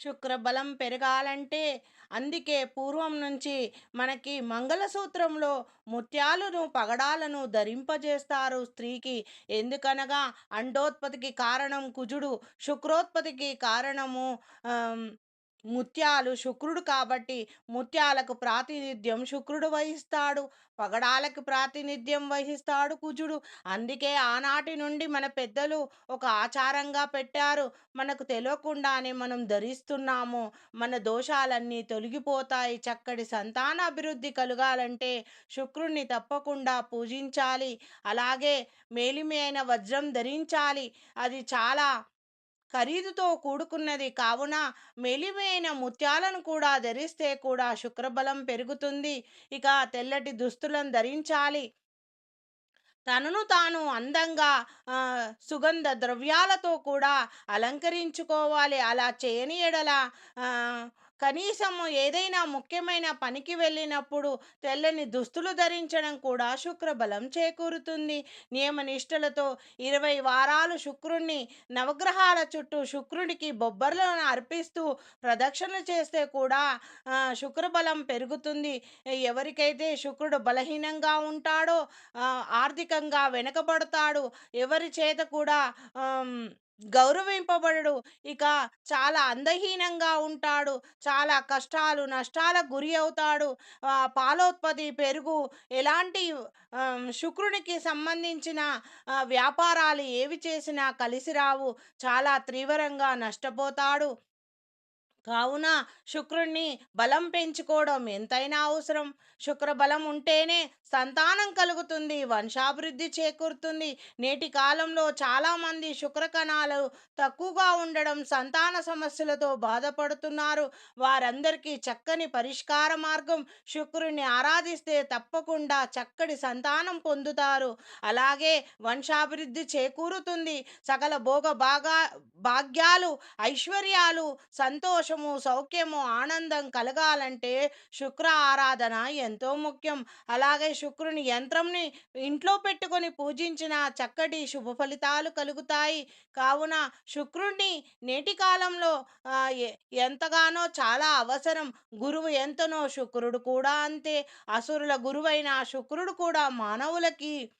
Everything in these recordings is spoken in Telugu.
శుక్రబలం పెరగాలంటే అందుకే పూర్వం నుంచి మనకి మంగళసూత్రంలో ముత్యాలను పగడాలను ధరింపజేస్తారు స్త్రీకి. ఎందుకనగా అండోత్పత్తికి కారణం కుజుడు శుక్రోత్పత్తికి కారణము ముత్యాలు శుక్రుడు కాబట్టి ముత్యాలకు ప్రాతినిధ్యం శుక్రుడు వహిస్తాడు. పగడాలకు ప్రాతినిధ్యం వహిస్తాడు కుజుడు. అందుకే ఆనాటి నుండి మన పెద్దలు ఒక ఆచారంగా పెట్టారు. మనకు తెలియకుండానే మనం ధరిస్తున్నాము. మన దోషాలన్నీ తొలగిపోతాయి. చక్కటి సంతాన అభివృద్ధి కలగాలంటే శుక్రుణ్ణి తప్పకుండా పూజించాలి. అలాగే మేలిమి అయిన వజ్రం ధరించాలి. అది చాలా ఖరీదుతో కూడుకున్నది కావున మెలివైన ముత్యాలను కూడా ధరిస్తే కూడా శుక్రబలం పెరుగుతుంది. ఇక తెల్లటి దుస్తులను ధరించాలి. తనను తాను అందంగా సుగంధ ద్రవ్యాలతో కూడా అలంకరించుకోవాలి. అలా చేయని ఎడల కనీసం ఏదైనా ముఖ్యమైన పనికి వెళ్ళినప్పుడు తెల్లని దుస్తులు ధరించడం కూడా శుక్రబలం చేకూరుతుంది. నియమనిష్టలతో ఇరవై వారాలు శుక్రుణ్ణి నవగ్రహాల చుట్టూ శుక్రుడికి బొబ్బర్లను అర్పిస్తూ ప్రదక్షిణ చేస్తే కూడా శుక్రబలం పెరుగుతుంది. ఎవరికైతే శుక్రుడు బలహీనంగా ఉంటాడో ఆర్థికంగా వెనకబడతాడు. ఎవరి చేత కూడా గౌరవింపబడడు. ఇక చాలా అందహీనంగా ఉంటాడు. చాలా కష్టాలు నష్టాలకు గురి అవుతాడు. పాలోత్పత్తి పెరుగు ఎలాంటి శుక్రునికి సంబంధించిన వ్యాపారాలు ఏవి చేసినా కలిసి రావు. చాలా తీవ్రంగా నష్టపోతాడు. కావున శుక్రుణ్ణి బలం పెంచుకోవడం ఎంతైనా అవసరం. శుక్ర బలం ఉంటేనే సంతానం కలుగుతుంది వంశాభివృద్ధి చేకూరుతుంది. నేటి కాలంలో చాలామంది శుక్ర కణాలు తక్కువగా ఉండడం సంతాన సమస్యలతో బాధపడుతున్నారు. వారందరికీ చక్కని పరిష్కార మార్గం శుక్రుని ఆరాధిస్తే తప్పకుండా చక్కటి సంతానం పొందుతారు. అలాగే వంశాభివృద్ధి చేకూరుతుంది. సకల భోగ భాగా భాగ్యాలు ఐశ్వర్యాలు సంతోషం సంతోషము సౌఖ్యము ఆనందం కలగాలంటే శుక్ర ఆరాధన ఎంతో ముఖ్యం. అలాగే శుక్రుని యంత్రంని ఇంట్లో పెట్టుకొని పూజించిన చక్కటి శుభ ఫలితాలు కలుగుతాయి. కావున శుక్రుణ్ణి నేటి కాలంలో ఎ- ఎంతగానో చాలా అవసరం. గురువు ఎంతనో శుక్రుడు కూడా అంతే. అసురుల గురువైన శుక్రుడు కూడా మానవులకి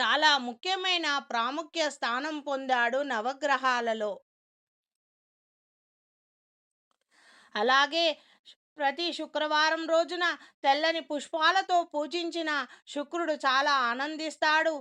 చాలా ముఖ్యమైన ప్రాముఖ్య స్థానం పొందాడు నవగ్రహాలలో. అలాగే ప్రతి శుక్రవారం రోజున తెల్లని పుష్పాలతో పూజించిన శుక్రుడు చాలా ఆనందిస్తాడు.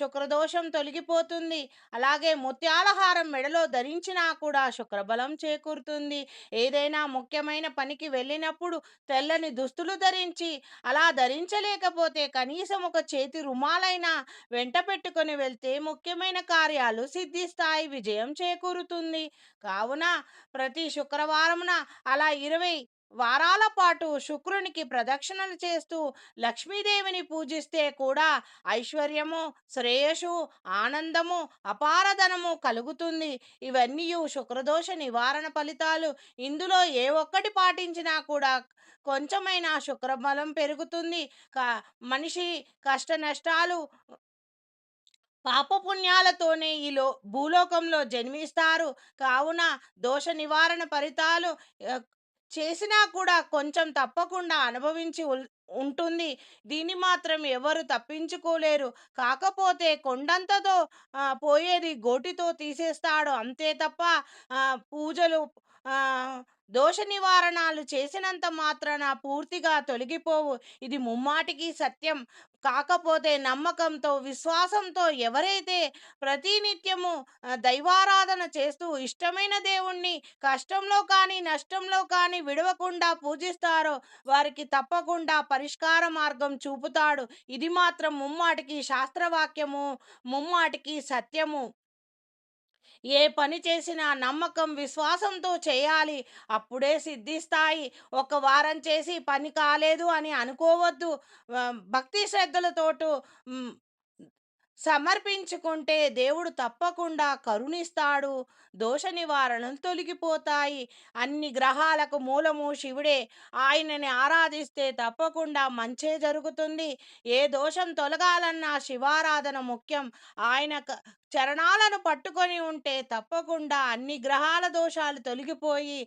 శుక్రదోషం తొలగిపోతుంది. అలాగే ముత్యాలహారం మెడలో ధరించినా కూడా శుక్రబలం చేకూరుతుంది. ఏదైనా ముఖ్యమైన పనికి వెళ్ళినప్పుడు తెల్లని దుస్తులు ధరించి అలా ధరించలేకపోతే కనీసం ఒక చేతి రుమాలైనా వెంట పెట్టుకొని వెళ్తే ముఖ్యమైన కార్యాలు సిద్ధిస్తాయి విజయం చేకూరుతుంది. కావున ప్రతి శుక్రవారమున అలా ఇరవై వారాల పాటు శుక్రునికి ప్రదక్షిణలు చేస్తూ లక్ష్మీదేవిని పూజిస్తే కూడా ఐశ్వర్యము శ్రేయస్సు ఆనందము అపారధనము కలుగుతుంది. ఇవన్నీ శుక్రదోష నివారణ ఫలితాలు ఇందులో ఏ ఒక్కటి పాటించినా కూడా కొంచెమైనా శుక్రబలం పెరుగుతుంది. క- మనిషి కష్ట నష్టాలు పాపపుణ్యాలతోనే ఈ లో భూలోకంలో జన్మిస్తారు. కావున దోష నివారణ ఫలితాలు చేసినా కూడా కొంచెం తప్పకుండా అనుభవించి ఉంటుంది. దీన్ని మాత్రం ఎవరు తప్పించుకోలేరు. కాకపోతే కొండంతతో పోయేది గోటితో తీసేస్తాడు. అంతే తప్ప పూజలు దోష నివారణలు చేసినంత మాత్రాన పూర్తిగా తొలగిపోవు. ఇది ముమ్మాటికి సత్యం. కాకపోతే నమ్మకంతో విశ్వాసంతో ఎవరైతే ప్రతినిత్యము దైవారాధన చేస్తూ ఇష్టమైన దేవుణ్ణి కష్టంలో కానీ నష్టంలో కానీ విడవకుండా పూజిస్తారో వారికి తప్పకుండా పరిష్కార మార్గం చూపుతాడు. ఇది మాత్రం ముమ్మాటికి శాస్త్రవాక్యము ముమ్మాటికి సత్యము. ఏ పని చేసినా నమ్మకం విశ్వాసంతో చేయాలి. అప్పుడే సిద్ధిస్తాయి. ఒక వారం చేసి పని కాలేదు అని అనుకోవద్దు. భక్తి శ్రద్ధలతోటు సమర్పించుకుంటే దేవుడు తప్పకుండా కరుణిస్తాడు. దోష నివారణలు తొలగిపోతాయి. అన్ని గ్రహాలకు మూలము శివుడే. ఆయనని ఆరాధిస్తే తప్పకుండా మంచే జరుగుతుంది. ఏ దోషం తొలగాలన్నా శివారాధన ముఖ్యం. ఆయన క చరణాలను పట్టుకొని ఉంటే తప్పకుండా అన్ని గ్రహాల దోషాలు తొలగిపోయి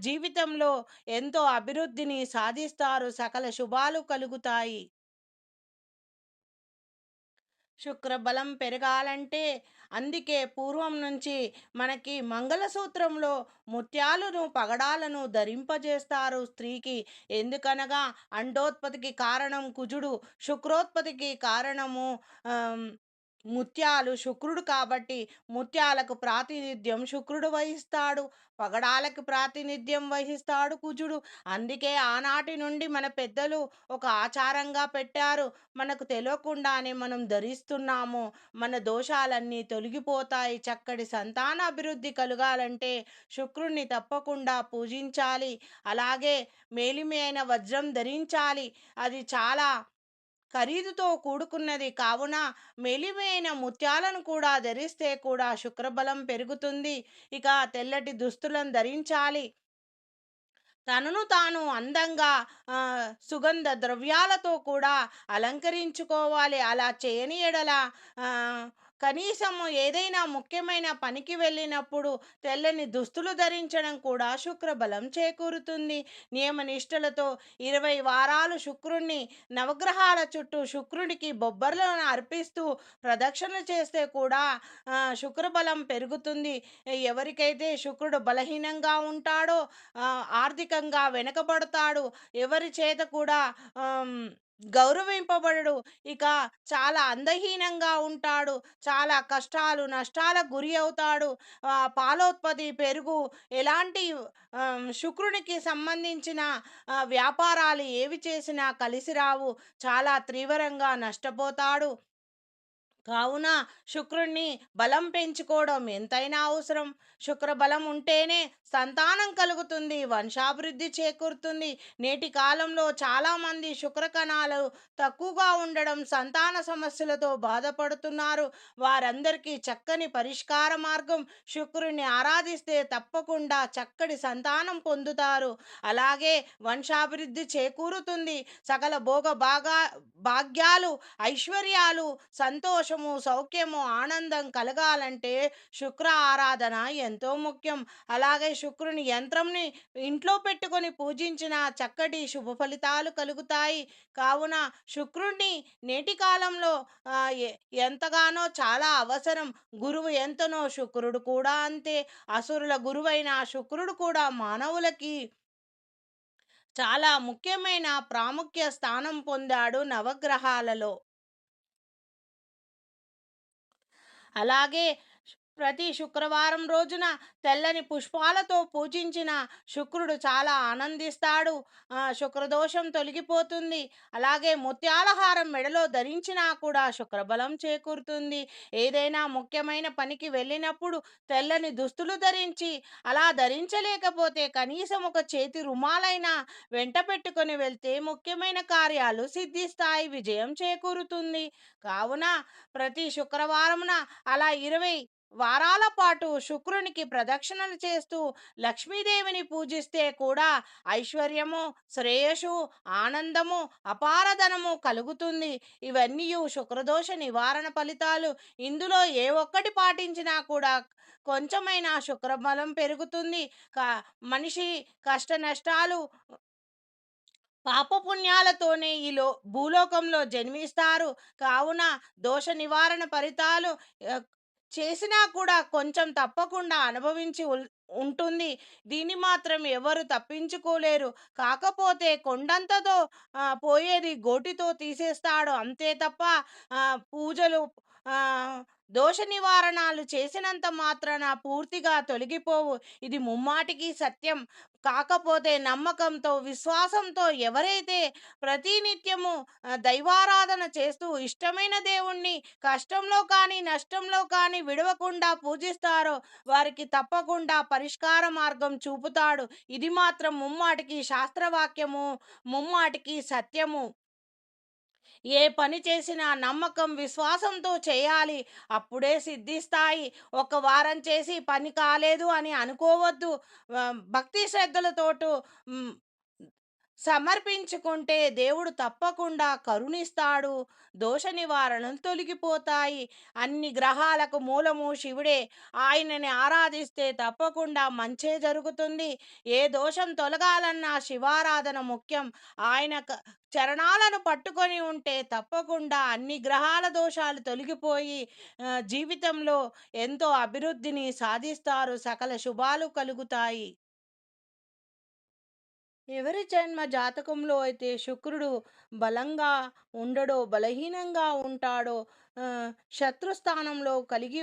జీవితంలో ఎంతో అభివృద్ధిని సాధిస్తారు. సకల శుభాలు కలుగుతాయి. శుక్రబలం పెరగాలంటే అందుకే పూర్వం నుంచి మనకి మంగళసూత్రంలో ముత్యాలను పగడాలను ధరింపజేస్తారు స్త్రీకి. ఎందుకనగా అండోత్పత్తికి కారణం కుజుడు శుక్రోత్పత్తికి కారణము ముత్యాలు శుక్రుడు కాబట్టి ముత్యాలకు ప్రాతినిధ్యం శుక్రుడు వహిస్తాడు. పగడాలకు ప్రాతినిధ్యం వహిస్తాడు కుజుడు. అందుకే ఆనాటి నుండి మన పెద్దలు ఒక ఆచారంగా పెట్టారు. మనకు తెలియకుండానే మనం ధరిస్తున్నాము. మన దోషాలన్నీ తొలగిపోతాయి. చక్కటి సంతాన అభివృద్ధి కలగాలంటే శుక్రుణ్ణి తప్పకుండా పూజించాలి. అలాగే మేలిమి అయిన వజ్రం ధరించాలి. అది చాలా ఖరీదుతో కూడుకున్నది కావున మెలివైన ముత్యాలను కూడా ధరిస్తే కూడా శుక్రబలం పెరుగుతుంది. ఇక తెల్లటి దుస్తులను ధరించాలి. తనను తాను అందంగా సుగంధ ద్రవ్యాలతో కూడా అలంకరించుకోవాలి. అలా చేయని ఎడల కనీసము ఏదైనా ముఖ్యమైన పనికి వెళ్ళినప్పుడు తెల్లని దుస్తులు ధరించడం కూడా శుక్రబలం చేకూరుతుంది. నియమనిష్టలతో ఇరవై వారాలు శుక్రుణ్ణి నవగ్రహాల చుట్టూ శుక్రుడికి బొబ్బర్లను అర్పిస్తూ ప్రదక్షిణ చేస్తే కూడా శుక్రబలం పెరుగుతుంది. ఎవరికైతే శుక్రుడు బలహీనంగా ఉంటాడో ఆర్థికంగా వెనకబడతాడు. ఎవరి చేత కూడా గౌరవింపబడడు. ఇక చాలా అందహీనంగా ఉంటాడు. చాలా కష్టాలు నష్టాలకు గురి అవుతాడు. పాలోత్పత్తి పెరుగు ఎలాంటి శుక్రునికి సంబంధించిన వ్యాపారాలు ఏవి చేసినా కలిసి రావు. చాలా తీవ్రంగా నష్టపోతాడు. కావున శుక్రుణ్ణి బలం పెంచుకోవడం ఎంతైనా అవసరం. శుక్ర బలం ఉంటేనే సంతానం కలుగుతుంది వంశాభివృద్ధి చేకూరుతుంది. నేటి కాలంలో చాలామంది శుక్ర కణాలు తక్కువగా ఉండడం సంతాన సమస్యలతో బాధపడుతున్నారు. వారందరికీ చక్కని పరిష్కార మార్గం శుక్రుడిని ఆరాధిస్తే తప్పకుండా చక్కటి సంతానం పొందుతారు. అలాగే వంశాభివృద్ధి చేకూరుతుంది. సకల భోగ భాగా భాగ్యాలు ఐశ్వర్యాలు సంతోషం ఆరోగ్యము సౌఖ్యము ఆనందం కలగాలంటే శుక్ర ఆరాధన ఎంతో ముఖ్యం. అలాగే శుక్రుని యంత్రంని ఇంట్లో పెట్టుకొని పూజించిన చక్కటి శుభ ఫలితాలు కలుగుతాయి. కావున శుక్రుణ్ణి నేటి కాలంలో ఎంతగానో చాలా అవసరం. గురువు ఎంతనో శుక్రుడు కూడా అంతే. అసురుల గురువైన శుక్రుడు కూడా మానవులకి చాలా ముఖ్యమైన ప్రాముఖ్య స్థానం పొందాడు నవగ్రహాలలో. అలాగే ప్రతి శుక్రవారం రోజున తెల్లని పుష్పాలతో పూజించిన శుక్రుడు చాలా ఆనందిస్తాడు. శుక్రదోషం తొలగిపోతుంది. అలాగే ముత్యాలహారం మెడలో ధరించినా కూడా శుక్రబలం చేకూరుతుంది. ఏదైనా ముఖ్యమైన పనికి వెళ్ళినప్పుడు తెల్లని దుస్తులు ధరించి అలా ధరించలేకపోతే కనీసం ఒక చేతి రుమాలైనా వెంట పెట్టుకొని వెళ్తే ముఖ్యమైన కార్యాలు సిద్ధిస్తాయి విజయం చేకూరుతుంది. కావున ప్రతి శుక్రవారమున అలా ఇరవై వారాల పాటు శుక్రునికి ప్రదక్షిణలు చేస్తూ లక్ష్మీదేవిని పూజిస్తే కూడా ఐశ్వర్యము శ్రేయస్సు ఆనందము అపారధనము కలుగుతుంది. ఇవన్నీ శుక్రదోష నివారణ ఫలితాలు. ఇందులో ఏ ఒక్కటి పాటించినా కూడా కొంచెమైనా శుక్రబలం పెరుగుతుంది. క మనిషి కష్ట నష్టాలు పాపపుణ్యాలతోనే ఈ లో భూలోకంలో జన్మిస్తారు. కావున దోష నివారణ ఫలితాలు చేసినా కూడా కొంచెం తప్పకుండా అనుభవించి ఉంటుంది. దీన్ని మాత్రం ఎవరు తప్పించుకోలేరు. కాకపోతే కొండంతతో పోయేది గోటితో తీసేస్తాడు. అంతే తప్ప పూజలు దోష నివారణాలు చేసినంత మాత్రాన పూర్తిగా తొలగిపోవు. ఇది ముమ్మాటికి సత్యం. కాకపోతే నమ్మకంతో విశ్వాసంతో ఎవరైతే ప్రతినిత్యము దైవారాధన చేస్తూ ఇష్టమైన దేవుణ్ణి కష్టంలో కానీ నష్టంలో కానీ విడవకుండా పూజిస్తారో వారికి తప్పకుండా పరిష్కార మార్గం చూపుతాడు. ఇది మాత్రం ముమ్మాటికి శాస్త్రవాక్యము ముమ్మాటికి సత్యము. ఏ పని చేసినా నమ్మకం, విశ్వాసంతో చేయాలి. అప్పుడే సిద్ధిస్తాయి. ఒక వారం చేసి పని కాలేదు అని అనుకోవద్దు. భక్తి శ్రద్ధలతోటు సమర్పించుకుంటే దేవుడు తప్పకుండా కరుణిస్తాడు. దోష నివారణలు తొలగిపోతాయి. అన్ని గ్రహాలకు మూలము శివుడే. ఆయనని ఆరాధిస్తే తప్పకుండా మంచే జరుగుతుంది. ఏ దోషం తొలగాలన్నా శివారాధన ముఖ్యం. ఆయన చరణాలను పట్టుకొని ఉంటే తప్పకుండా అన్ని గ్రహాల దోషాలు తొలగిపోయి జీవితంలో ఎంతో అభివృద్ధిని సాధిస్తారు. సకల శుభాలు కలుగుతాయి. ఎవరి జన్మ జాతకంలో అయితే శుక్రుడు బలంగా ఉండడో, బలహీనంగా ఉంటాడో, శత్రుస్థానంలో కలిగి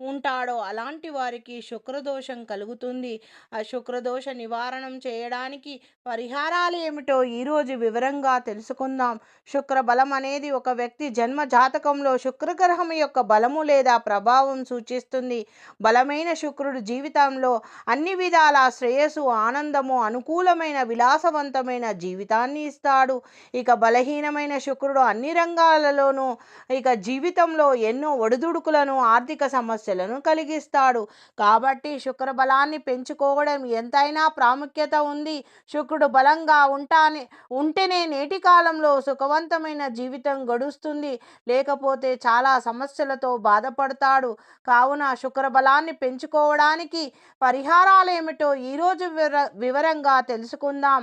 ఉంటాడో అలాంటి వారికి శుక్రదోషం కలుగుతుంది. ఆ శుక్రదోష నివారణం చేయడానికి పరిహారాలు ఏమిటో ఈరోజు వివరంగా తెలుసుకుందాం. శుక్ర బలం అనేది ఒక వ్యక్తి జన్మ జాతకంలో శుక్రగ్రహం యొక్క బలము లేదా ప్రభావం సూచిస్తుంది. బలమైన శుక్రుడు జీవితంలో అన్ని విధాల శ్రేయస్సు, ఆనందము, అనుకూలమైన విలాసవంతమైన జీవితాన్ని ఇస్తాడు. ఇక బలహీనమైన శుక్రుడు అన్ని రంగాలలోనూ ఇక జీవితంలో ఎన్నో ఒడిదుడుకులను, ఆర్థిక సమస్య సమస్యలను కలిగిస్తాడు. కాబట్టి శుక్ర బలాన్ని పెంచుకోవడం ఎంతైనా ప్రాముఖ్యత ఉంది. శుక్రుడు బలంగా ఉంటానే ఉంటేనే నేటి కాలంలో సుఖవంతమైన జీవితం గడుస్తుంది. లేకపోతే చాలా సమస్యలతో బాధపడతాడు. కావున శుక్ర బలాన్ని పెంచుకోవడానికి పరిహారాలేమిటో ఈరోజు వివర వివరంగా తెలుసుకుందాం.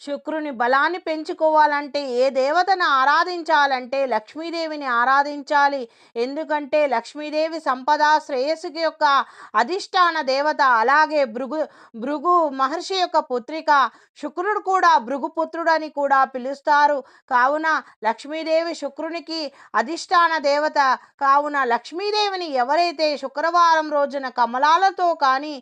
శుక్రుని బలాన్ని పెంచుకోవాలంటే ఏ దేవతను ఆరాధించాలంటే లక్ష్మీదేవిని ఆరాధించాలి. ఎందుకంటే లక్ష్మీదేవి సంపద, శ్రేయస్సుకి యొక్క అధిష్టాన దేవత. అలాగే భృగు భృగు మహర్షి యొక్క పుత్రిక. శుక్రుడు కూడా భృగుపుత్రుడని కూడా పిలుస్తారు. కావున లక్ష్మీదేవి శుక్రునికి అధిష్టాన దేవత. కావున లక్ష్మీదేవిని ఎవరైతే శుక్రవారం రోజున కమలాలతో కానీ,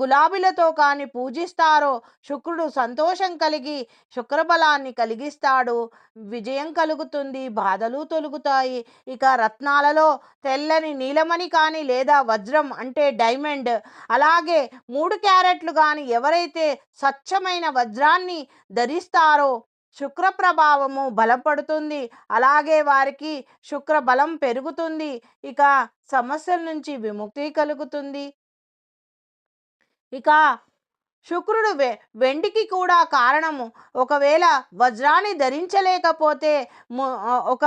గులాబీలతో కానీ పూజిస్తారో శుక్రుడు సంతోషం కలిగి శుక్రబలాన్ని కలిగిస్తాడు. విజయం కలుగుతుంది. బాధలు తొలుగుతాయి ఇక రత్నాలలో తెల్లని నీలమణి కానీ లేదా వజ్రం అంటే డైమండ్ అలాగే మూడు క్యారెట్లు కానీ ఎవరైతే స్వచ్ఛమైన వజ్రాన్ని ధరిస్తారో శుక్ర ప్రభావము బలపడుతుంది. అలాగే వారికి శుక్ర బలం పెరుగుతుంది. ఇక సమస్యల నుంచి విముక్తి కలుగుతుంది. ఇక శుక్రుడు వె వెండికి కూడా కారణము. ఒకవేళ వజ్రాన్ని ధరించలేకపోతే ము ఒక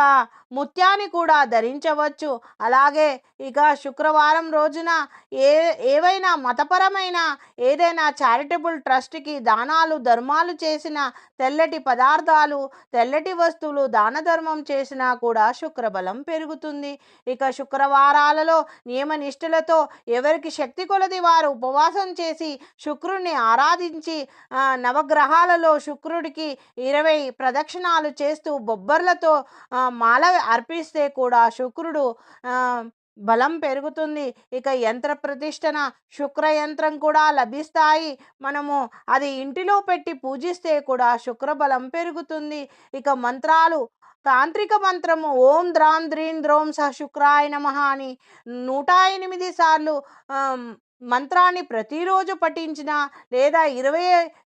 ముత్యాన్ని కూడా ధరించవచ్చు. అలాగే ఇక శుక్రవారం రోజున ఏ ఏవైనా మతపరమైన ఏదైనా చారిటబుల్ ట్రస్ట్‌కి దానాలు, ధర్మాలు చేసిన తెల్లటి పదార్థాలు, తెల్లటి వస్తువులు దాన ధర్మం చేసినా కూడా శుక్రబలం పెరుగుతుంది. ఇక శుక్రవారాలలో నియమ నిష్ఠలతో ఎవరికి శక్తి కొలది వారు ఉపవాసం చేసి శుక్రుణ్ణి ఆరాధించి నవగ్రహాలలో శుక్రుడికి 20 ప్రదక్షిణాలు చేస్తూ బొబ్బర్లతో మాల అర్పిస్తే కూడా శుక్రుడు బలం పెరుగుతుంది. ఇక యంత్ర ప్రతిష్టన శుక్ర యంత్రం కూడా లభిస్తాయి. మనము అది ఇంటిలో పెట్టి పూజిస్తే కూడా శుక్రబలం పెరుగుతుంది. ఇక మంత్రాలు తాంత్రిక మంత్రము ఓం ద్రాం ద్రీం ద్రోం స శుక్రాయ నమ అని 108 సార్లు మంత్రాన్ని ప్రతిరోజు పఠించినా లేదా 20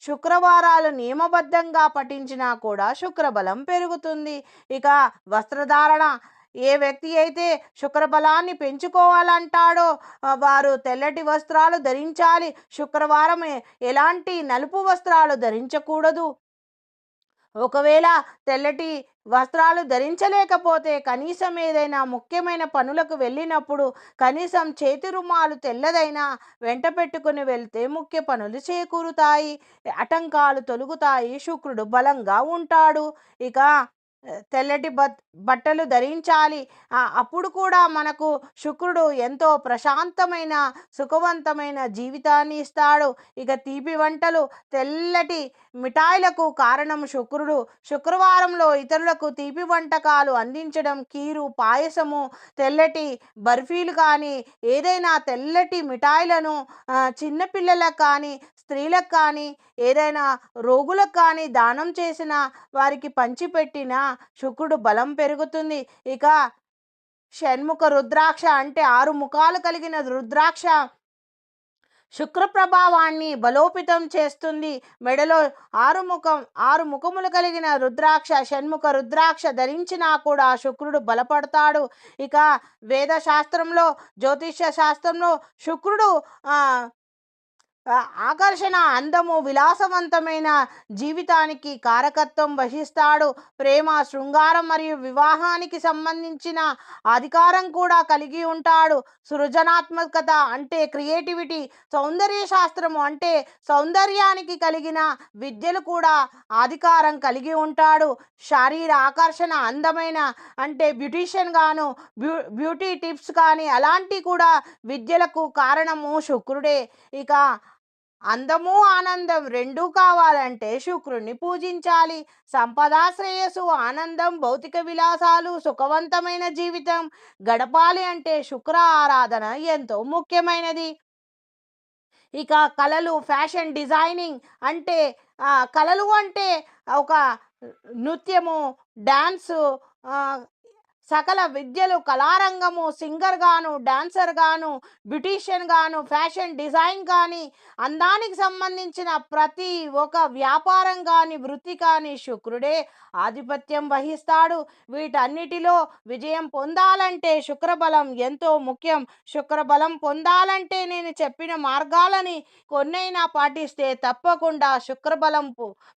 శుక్రవారాలు నియమబద్ధంగా పఠించినా కూడా శుక్రబలం పెరుగుతుంది. ఇక వస్త్రధారణ ఏ వ్యక్తి అయితే శుక్రబలాన్ని పెంచుకోవాలంటాడో వారు తెల్లటి వస్త్రాలు ధరించాలి. శుక్రవారం ఎలాంటి నలుపు వస్త్రాలు ధరించకూడదు. ఒకవేళ తెల్లటి వస్త్రాలు ధరించలేకపోతే కనీసం ఏదైనా ముఖ్యమైన పనులకు వెళ్ళినప్పుడు కనీసం చేతి రుమాలు తెల్లదైనా వెంట పెట్టుకొని వెళ్తే ముఖ్య పనులు చేకూరుతాయి. ఆటంకాలు తొలుగుతాయి శుక్రుడు బలంగా ఉంటాడు. ఇక తెల్లటి బట్ బట్టలు ధరించాలి. అప్పుడు కూడా మనకు శుక్రుడు ఎంతో ప్రశాంతమైన, సుఖవంతమైన జీవితాన్ని ఇస్తాడు. ఇక తీపి వంటలు, తెల్లటి మిఠాయిలకు కారణం శుక్రుడు. శుక్రవారంలో ఇతరులకు తీపి వంటకాలు అందించడం, కీరు, పాయసము, తెల్లటి బర్ఫీలు కానీ, ఏదైనా తెల్లటి మిఠాయిలను చిన్నపిల్లలకు కానీ, స్త్రీలకు కానీ, ఏదైనా రోగులకు కానీ దానం చేసిన వారికి పంచిపెట్టినా శుక్రుడు బలం పెరుగుతుంది. ఇక షణ్ముఖ రుద్రాక్ష అంటే ఆరు ముఖాలు కలిగిన రుద్రాక్ష. శుక్ర ప్రభావాన్ని బలోపేతం చేస్తుంది. మెడలో ఆరు ముఖం ఆరు ముఖములు కలిగిన రుద్రాక్ష షణ్ముఖ రుద్రాక్ష ధరించినా కూడా శుక్రుడు బలపడతాడు. ఇక వేద శాస్త్రంలో జ్యోతిష్య శాస్త్రంలో శుక్రుడు ఆకర్షణ అందము విలాసవంతమైన జీవితానికి కారకత్వం వహిస్తాడు. ప్రేమ శృంగారం మరియు వివాహానికి సంబంధించిన అధికారం కూడా కలిగి ఉంటాడు. సృజనాత్మకత అంటే క్రియేటివిటీ సౌందర్య శాస్త్రము అంటే సౌందర్యానికి కలిగిన విద్యలు కూడా అధికారం కలిగి ఉంటాడు. శారీర ఆకర్షణ అందమైన అంటే బ్యూటీషియన్ గాను బ్యూ బ్యూటీ టిప్స్ కానీ అలాంటి కూడా విద్యలకు కారణము శుక్రుడే. ఇక అందము ఆనందం రెండూ కావాలంటే శుక్రుణ్ణి పూజించాలి. సంపద శ్రేయస్సు ఆనందం భౌతిక విలాసాలు సుఖవంతమైన జీవితం. గడపాలి అంటే శుక్ర ఆరాధన ఎంతో ముఖ్యమైనది. ఇక కళలు ఫ్యాషన్ డిజైనింగ్ అంటే కళలు అంటే ఒక నృత్యము డ్యాన్సు సకల విద్యలు కళారంగము సింగర్ గాను డాన్సర్ గాను బ్యూటీషియన్ గాను ఫ్యాషన్ డిజైన్ కానీ అందానికి సంబంధించిన ప్రతి ఒక్క వ్యాపారం కానీ వృత్తి కానీ శుక్రుడే ఆధిపత్యం వహిస్తాడు. వీటన్నిటిలో విజయం పొందాలంటే శుక్రబలం ఎంతో ముఖ్యం. శుక్రబలం పొందాలంటే నేను చెప్పిన మార్గాలని కొన్నైనా పాటిస్తే తప్పకుండా శుక్రబలం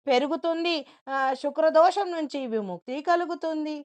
పెరుగుతుంది. శుక్రదోషం నుంచి విముక్తి కలుగుతుంది.